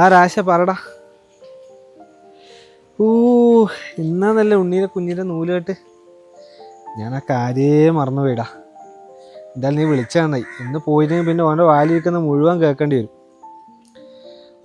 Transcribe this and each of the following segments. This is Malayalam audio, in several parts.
ആ രാശ പറടാ. ഊ നല്ല ഉണ്ണീരെ കുഞ്ഞിന്റെ നൂൽ കേട്ട്. ഞാൻ ആ കാര്യേ മറന്നു പോയിടാ എന്തായാലും നീ വിളിച്ചാൽ നന്നായി. ഇന്ന് പോയിരുന്നെങ്കിൽ പിന്നെ ഓന്റെ വാലി വെക്കുന്ന മുഴുവൻ കേൾക്കേണ്ടി വരും.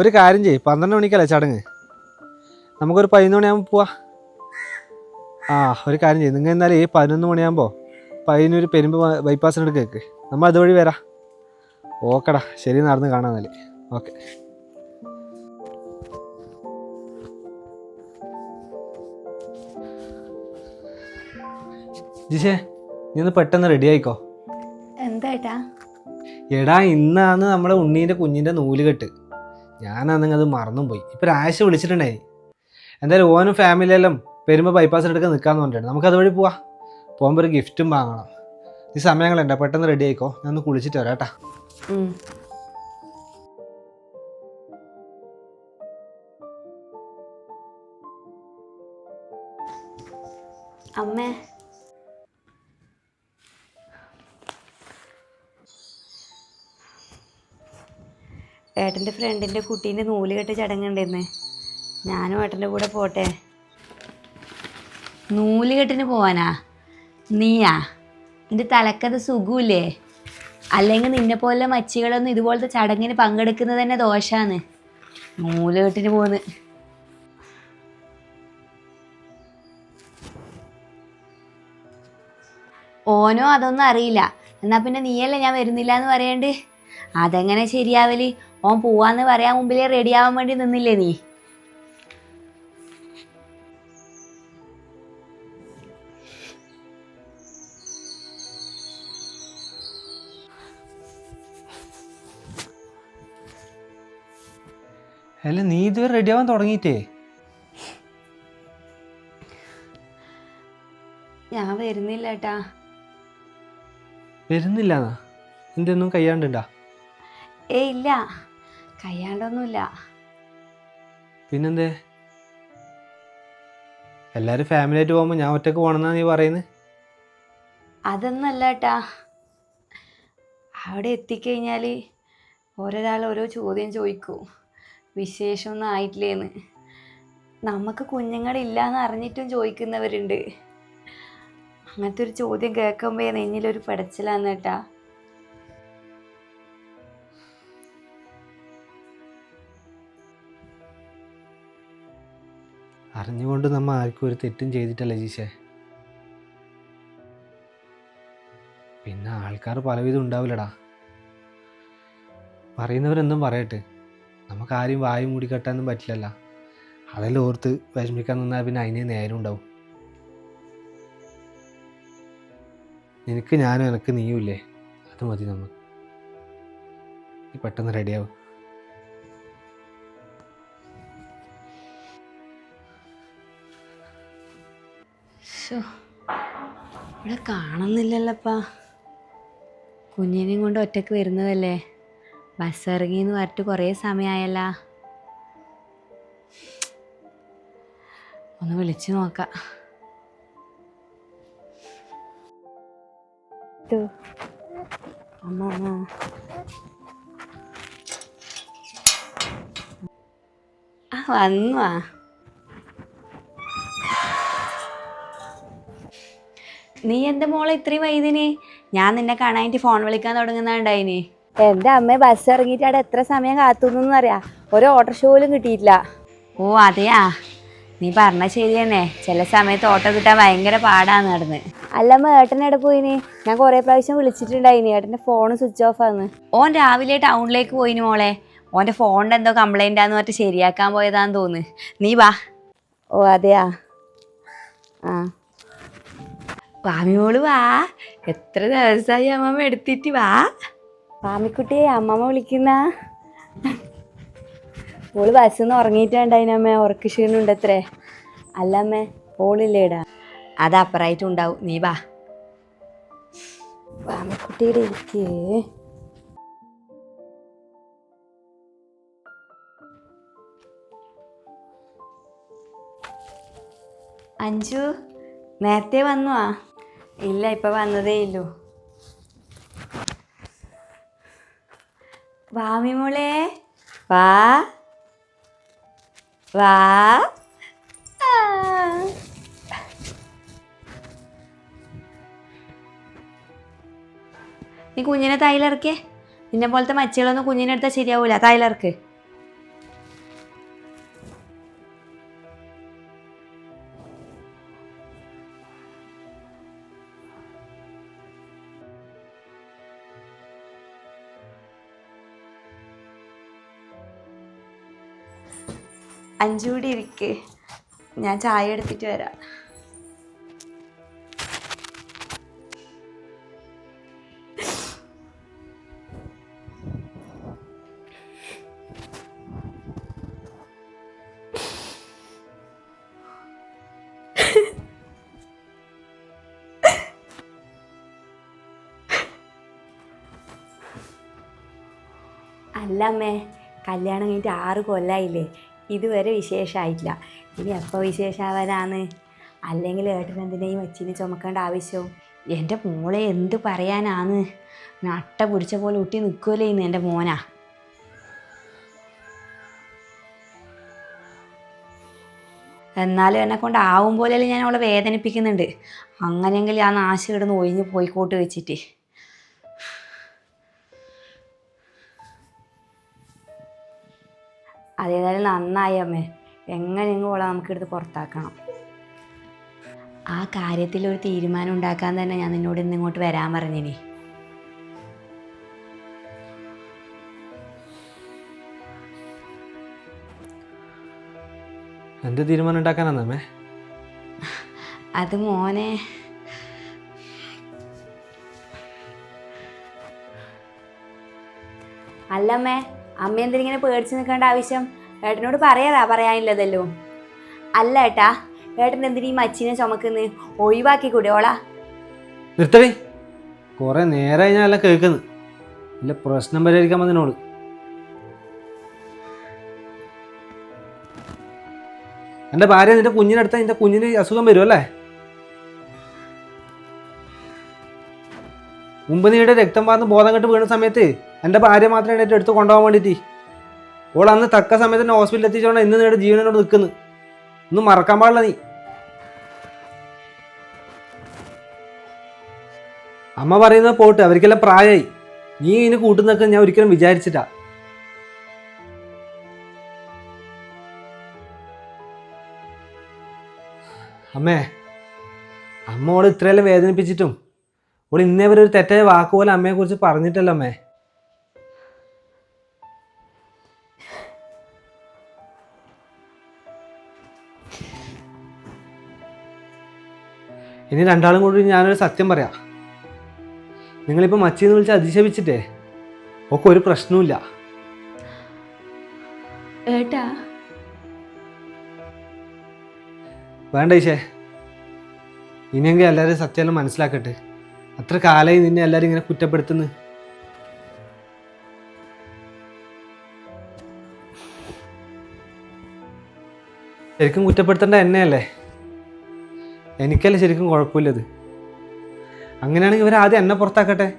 ഒരു കാര്യം ചെയ്യ് പന്ത്രണ്ട് മണിക്കല്ലേ ചടങ്ങ്? നമുക്കൊരു പതിനൊന്ന് മണിയാകുമ്പോൾ പോവാ. ആ ഒരു കാര്യം ചെയ്യും. നിങ്ങൾ എന്നാലും ഈ പതിനൊന്ന് മണിയാകുമ്പോൾ പതിനൊരു പെരുമ്പ് ബൈപ്പാസിനടുത്ത് കേൾക്ക് നമ്മൾ അതുവഴി വരാം. ഓക്കെടാ ശരി നടന്ന് കാണാന്നല്ലേ ഓക്കെ. ജിഷേ നീ ഒന്ന് പെട്ടെന്ന് റെഡി ആയിക്കോ? എന്താ എടാ ഇന്നാണ് നമ്മുടെ ഉണ്ണീന്റെ കുഞ്ഞിന്റെ നൂലുകെട്ട്. ഞാനാണെങ്കിൽ അത് മറന്നും പോയി. ഇപ്പം രാശ വിളിച്ചിട്ടുണ്ടായി എന്തായാലും ഓനും ഫാമിലിയെല്ലാം വരുമ്പോൾ ബൈപ്പാസ് എടുക്കാൻ നിൽക്കാന്ന് പറഞ്ഞിട്ടുണ്ട്. നമുക്ക് അതുവഴി പോവാ. പോകുമ്പോൾ ഒരു ഗിഫ്റ്റും വാങ്ങണം. ഈ സമയങ്ങളുണ്ടോ പെട്ടെന്ന് റെഡി ആയിക്കോ? ഞാൻ ഒന്ന് കുളിച്ചിട്ട് വരാം കേട്ടാ. അമ്മേ ഏട്ടന്റെ ഫ്രണ്ടിന്റെ കുട്ടീന്റെ നൂൽ കെട്ട് ചടങ്ങുണ്ടെന്ന് ഞാനും ഏട്ടന്റെ കൂടെ പോട്ടെ. നൂൽ കെട്ടിന് പോവാനാ? നീയാ? നിന്റെ തലക്കത് സുഖമില്ലേ അല്ലെങ്കിൽ നിന്നെ പോലെ മച്ചികളൊന്നും ഇതുപോലത്തെ ചടങ്ങിന് പങ്കെടുക്കുന്നത് തന്നെ ദോഷമാണ് നൂൽ കെട്ടിന് പോന്ന്. ഓനോ അതൊന്നും അറിയില്ല. എന്നാ പിന്നെ നീയല്ലേ ഞാൻ വരുന്നില്ല എന്ന് പറയണ്ട്? അതെങ്ങനെ ശരിയാവൽ? ഓൻ പോവാന്ന് പറയാൻ മുമ്പിലേ റെഡി ആവാൻ വേണ്ടി നിന്നില്ലേ നീ? അല്ല നീ ഇതുവരെ റെഡി ആവാൻ തുടങ്ങിയിട്ടേ? ഞാൻ വരുന്നില്ല ഏട്ടാ വരുന്നില്ലാന്നാ? എന്തൊന്നും കയ്യാണ്ടുണ്ടാ ഏ ഇല്ല. കയ്യാണ്ടൊന്നുമില്ല പിന്നെന്തേ? എല്ലാരും ഫാമിലി ആയിട്ട് പോകുമ്പോ ഞാൻ ഒറ്റയ്ക്ക് പോണെന്നാ നീ പറയുന്നത് അതൊന്നല്ല ഏട്ടാ അവിടെ എത്തിക്കഴിഞ്ഞാൽ ഓരോരാൾ ഓരോ ചോദ്യം ചോദിക്കൂ. വിശേഷമൊന്നും ആയിട്ടില്ലേന്ന്. നമുക്ക് കുഞ്ഞുങ്ങളില്ല എന്ന് അറിഞ്ഞിട്ടും ചോദിക്കുന്നവരുണ്ട്. അങ്ങനത്തെ ഒരു ചോദ്യം കേൾക്കുമ്പോൾ നെഞ്ഞിലൊരു പടച്ചിലാന്ന് ഏട്ടാ അറിഞ്ഞുകൊണ്ട് നമ്മൾ ആർക്കും ഒരു തെറ്റും ചെയ്തിട്ടല്ല ജീശേ? പിന്നെ ആൾക്കാർ പലവിധം ഉണ്ടാവില്ലടാ. പറയുന്നവരെന്തും പറയട്ടെ. നമുക്ക് ആരും വായും മൂടി കെട്ടാനൊന്നും പറ്റില്ലല്ല. അതെല്ലാം ഓർത്ത് വിഷമിക്കാൻ നിന്നാൽ പിന്നെ അതിനെ നേരം ഉണ്ടാവും. നിനക്ക് ഞാനും എനക്ക് നീയുമില്ലേ? അത് മതി നമുക്ക് പെട്ടെന്ന് റെഡിയാവും ഇവിടെ കാണുന്നില്ലല്ലപ്പാ. കുഞ്ഞിനെയും കൊണ്ട് ഒറ്റയ്ക്ക് വരുന്നതല്ലേ? ബസ് ഇറങ്ങി എന്ന് പറഞ്ഞിട്ട് കുറേ സമയമായല്ല. ഒന്ന് വിളിച്ചു നോക്കാം. തു. അമ്മ അമ്മ ആ വന്നു ആ നീ എന്റെ മോളെ ഇത്രയും വൈദിനെ ഞാൻ നിന്നെ കാണാനായിട്ട് ഫോൺ വിളിക്കാൻ തുടങ്ങുന്നുണ്ടായിനി എന്റെ അമ്മ ബസ് ഇറങ്ങിയിട്ട് അവിടെ എത്ര സമയം കാത്തു അറിയാ. ഒരു ഓട്ടോറിക്ഷ പോലും കിട്ടിയിട്ടില്ല. ഓ അതെയാ? നീ പറഞ്ഞ ശരി തന്നെ. ചില സമയത്ത് ഓട്ടോ കിട്ടാൻ ഭയങ്കര പാടാന്ന് നടന്ന്. അല്ലമ്മ ഏട്ടനെവിടെ പോയിനി പോയിന്? ഞാൻ കുറേ പ്രാവശ്യം വിളിച്ചിട്ടുണ്ടായിനി. ഏട്ടന്റെ ഫോൺ സ്വിച്ച് ഓഫ് ആന്ന്. ഓൻ രാവിലെ ടൗണിലേക്ക് പോയിന് മോളെ. ഓന്റെ ഫോണിന്റെ എന്തോ കംപ്ലൈന്റ് ആന്ന് പറഞ്ഞിട്ട് ശരിയാക്കാൻ പോയതാന്ന് തോന്നുന്നു നീ വാ. ഓ അതെയാ? ആ. പാമിമോൾ വാ. എത്ര ദിവസമായി അമ്മമ്മ എടുത്തിട്ട് വാ. വാമിക്കുട്ടിയെ അമ്മമ്മ വിളിക്കുന്ന. ഓൾ ബസ്സിൽ നിന്ന് ഉറങ്ങിയിട്ടുണ്ടായിനമ്മേ ഉറക്ക് ക്ഷീണുണ്ട് അത്രേ അല്ല അമ്മേ ഓളില്ലേടാ അത് അപ്പറായിട്ട് ഉണ്ടാവും. നീ വാ. വാമിക്കുട്ടിയുടെ ഇരിക്കേ. അഞ്ചു നേരത്തെ വന്നു? ആ ഇല്ല ഇപ്പം വന്നതേ ഇല്ലു. വാമി മോളെ വാ. വാ. നീ കുഞ്ഞിനെ തൈലിറക്കേ. നിന്നെ പോലത്തെ മച്ചികളൊന്നും കുഞ്ഞിനെടുത്താൽ ശരിയാവൂല. തൈലിറക്ക്. അഞ്ചു കൂടി ഇരിക്ക്. ഞാൻ ചായ എടുത്തിട്ട് വരാം. അല്ല അമ്മേ കല്യാണം കഴിഞ്ഞിട്ട് ആറ് കൊല്ലായില്ലേ? ഇതുവരെ വിശേഷമായിട്ടില്ല ഇനി എപ്പോൾ വിശേഷമാവാനാണ് അല്ലെങ്കിൽ ഏട്ടൻ എന്തിനേയും മച്ചിനെ ചുമക്കേണ്ട ആവശ്യവും എന്റെ മോളെ എന്ത് പറയാനാണ് നട്ട പിടിച്ച പോലെ ഊട്ടി നിൽക്കുമല്ലേ ഇന്ന് എന്റെ മോനാ. എന്നാലും എന്നെ കൊണ്ട് ആവും പോലെയല്ലേ ഞാൻ അവളെ വേദനിപ്പിക്കുന്നുണ്ട്. അങ്ങനെയെങ്കിൽ ആ നാശം ഇടുന്ന് ഒഴിഞ്ഞ് പോയിക്കോട്ട് വെച്ചിട്ട്. അതേതായാലും നന്നായി അമ്മേ. എങ്ങനെയെങ്കിലും ഓളെ നമുക്കെടുത്ത് പുറത്താക്കണം? ആ കാര്യത്തിൽ ഒരു തീരുമാനം ഉണ്ടാക്കാൻ തന്നെ ഞാൻ നിന്നോട് ഇന്ന് ഇങ്ങോട്ട് വരാൻ പറഞ്ഞിനി. എന്ത് തീരുമാനം ഉണ്ടാക്കാനാന്നമ്മേ അത് മോനെ. അല്ലമ്മേ അമ്മ എന്തിനിങ്ങനെ പേടിച്ച് നിൽക്കേണ്ട ആവശ്യം? ഏട്ടനോട് പറയാതാ പറയാനില്ലതല്ലോ. അല്ല ഏട്ടാ ഏട്ടൻ എന്തിനീ മച്ചിനെ ചുമക്കുന്ന്? ഒഴിവാക്കി കൂടെ ഓളാ. നിർത്തടി. കുറെ നേരമായി ഞാൻ എല്ലാം കേൾക്കുന്നു. ഇല്ല പ്രശ്നം പരിഹരിക്കാൻ വന്നതിനോട്. എന്റെ ഭാര്യ നിന്റെ കുഞ്ഞിനടുത്ത നിന്റെ കുഞ്ഞിന് അസുഖം വരും അല്ലേ? മുമ്പ് നീയുടെ രക്തം പാർന്ന് ബോധം കെട്ട് വീണ സമയത്ത് എന്റെ ഭാര്യ മാത്രം എന്റെ എടുത്ത് കൊണ്ടുപോകാൻ വേണ്ടിയിട്ട്. ഓൾ അന്ന് തക്ക സമയത്ത് തന്നെ ഹോസ്പിറ്റലിൽ എത്തിച്ചോണ്ട് ഇന്ന് നേടെ ജീവനോട് നിൽക്കുന്നു. ഒന്നും മറക്കാൻ പാടില്ല നീ. അമ്മ പറയുന്നത് പോട്ട് അവർക്കെല്ലാം പ്രായമായി നീ ഇതിന് കൂട്ടുന്നൊക്കെ ഞാൻ ഒരിക്കലും വിചാരിച്ചിട്ടാ അമ്മേ അമ്മ ഓൾ ഇത്രയെല്ലാം വേദനിപ്പിച്ചിട്ടും ഓൾ ഇന്നേ വരെ ഒരു തെറ്റായ വാക്കുപോലെ അമ്മയെക്കുറിച്ച് അമ്മയെ കുറിച്ച് പറഞ്ഞിട്ടല്ലോ അമ്മേ. ഇനി രണ്ടാളും കൂടി ഞാനൊരു സത്യം പറയാം. നിങ്ങളിപ്പോൾ മച്ചിന്ന് വിളിച്ച് അതിശപിച്ചിട്ടേ ഒക്കെ ഒരു പ്രശ്നവുമില്ല. ഏട്ടാ. വേണ്ട ഈശേ. ഇനിയെങ്കിൽ എല്ലാവരും സത്യം മനസ്സിലാക്കട്ടെ. അത്ര കാലമായി നിന്നെ എല്ലാവരും ഇങ്ങനെ കുറ്റപ്പെടുത്തുന്നു. ശരിക്കും കുറ്റപ്പെടുത്തേണ്ട എന്നെയല്ലേ? എനിക്കല്ലേ ശരിക്കും കുഴപ്പമില്ലത്. അങ്ങനെയാണെങ്കിൽ ഇവർ ആദ്യം എന്നെ പുറത്താക്കട്ടെ.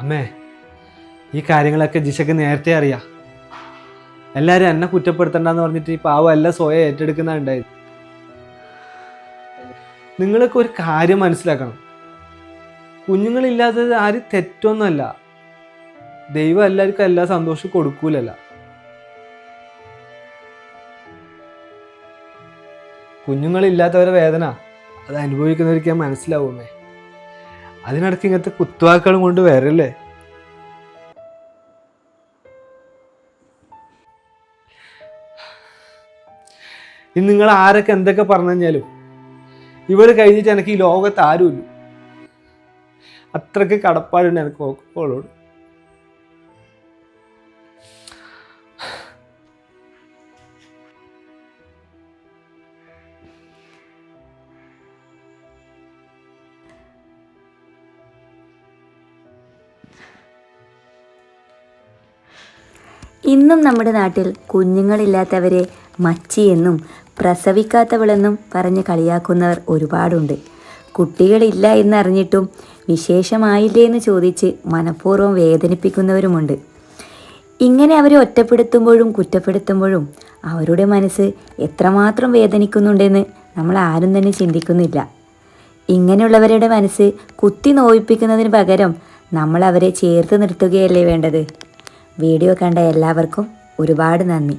അമ്മേ ഈ കാര്യങ്ങളൊക്കെ ജിഷക്ക് നേരത്തെ അറിയാം. എല്ലാവരും എന്നെ കുറ്റപ്പെടുത്തണ്ടെന്ന് പറഞ്ഞിട്ട് ഈ പാവം എല്ലാം സ്വയം ഏറ്റെടുക്കുന്നതാണ് ഉണ്ടായത്. നിങ്ങളൊക്കെ ഒരു കാര്യം മനസ്സിലാക്കണം. കുഞ്ഞുങ്ങളില്ലാത്തത് ആര് തെറ്റൊന്നുമല്ല. ദൈവം എല്ലാവർക്കും എല്ലാ സന്തോഷവും കൊടുക്കൂലല്ല. കുഞ്ഞുങ്ങളില്ലാത്തവരെ വേദന അത് അനുഭവിക്കുന്നവർക്ക് ഞാൻ മനസ്സിലാവുമേ. അതിനടുത്ത് ഇങ്ങനത്തെ കുത്തുവാക്കുകളും കൊണ്ട് വരല്ലേ? ഇനി നിങ്ങൾ ആരൊക്കെ എന്തൊക്കെ പറഞ്ഞു കഴിഞ്ഞാലും കഴിഞ്ഞിട്ട് എനിക്ക് ഈ ലോകത്ത് ആരുമില്ല. അത്രയ്ക്ക് കടപ്പാടുണ്ട് എനിക്ക് ഓ- ഇന്നും നമ്മുടെ നാട്ടിൽ കുഞ്ഞുങ്ങളില്ലാത്തവരെ മച്ചിയെന്നും പ്രസവിക്കാത്തവളെന്നും പറഞ്ഞ് കളിയാക്കുന്നവർ ഒരുപാടുണ്ട്. കുട്ടികളില്ല എന്നറിഞ്ഞിട്ടും വിശേഷമായില്ലേ എന്ന് ചോദിച്ച് മനഃപൂർവം വേദനിപ്പിക്കുന്നവരുമുണ്ട്. ഇങ്ങനെ അവരെ ഒറ്റപ്പെടുത്തുമ്പോഴും കുറ്റപ്പെടുത്തുമ്പോഴും അവരുടെ മനസ്സ് എത്രമാത്രം വേദനിക്കുന്നുണ്ടെന്ന് നമ്മൾ ആരും തന്നെ ചിന്തിക്കുന്നില്ല. ഇങ്ങനെയുള്ളവരുടെ മനസ്സ് കുത്തി നോവിപ്പിക്കുന്നതിന് പകരം നമ്മൾ അവരെ ചേർത്ത് നിർത്തുകയല്ലേ വേണ്ടത്? വീഡിയോ കണ്ട എല്ലാവർക്കും ഒരുപാട് നന്ദി.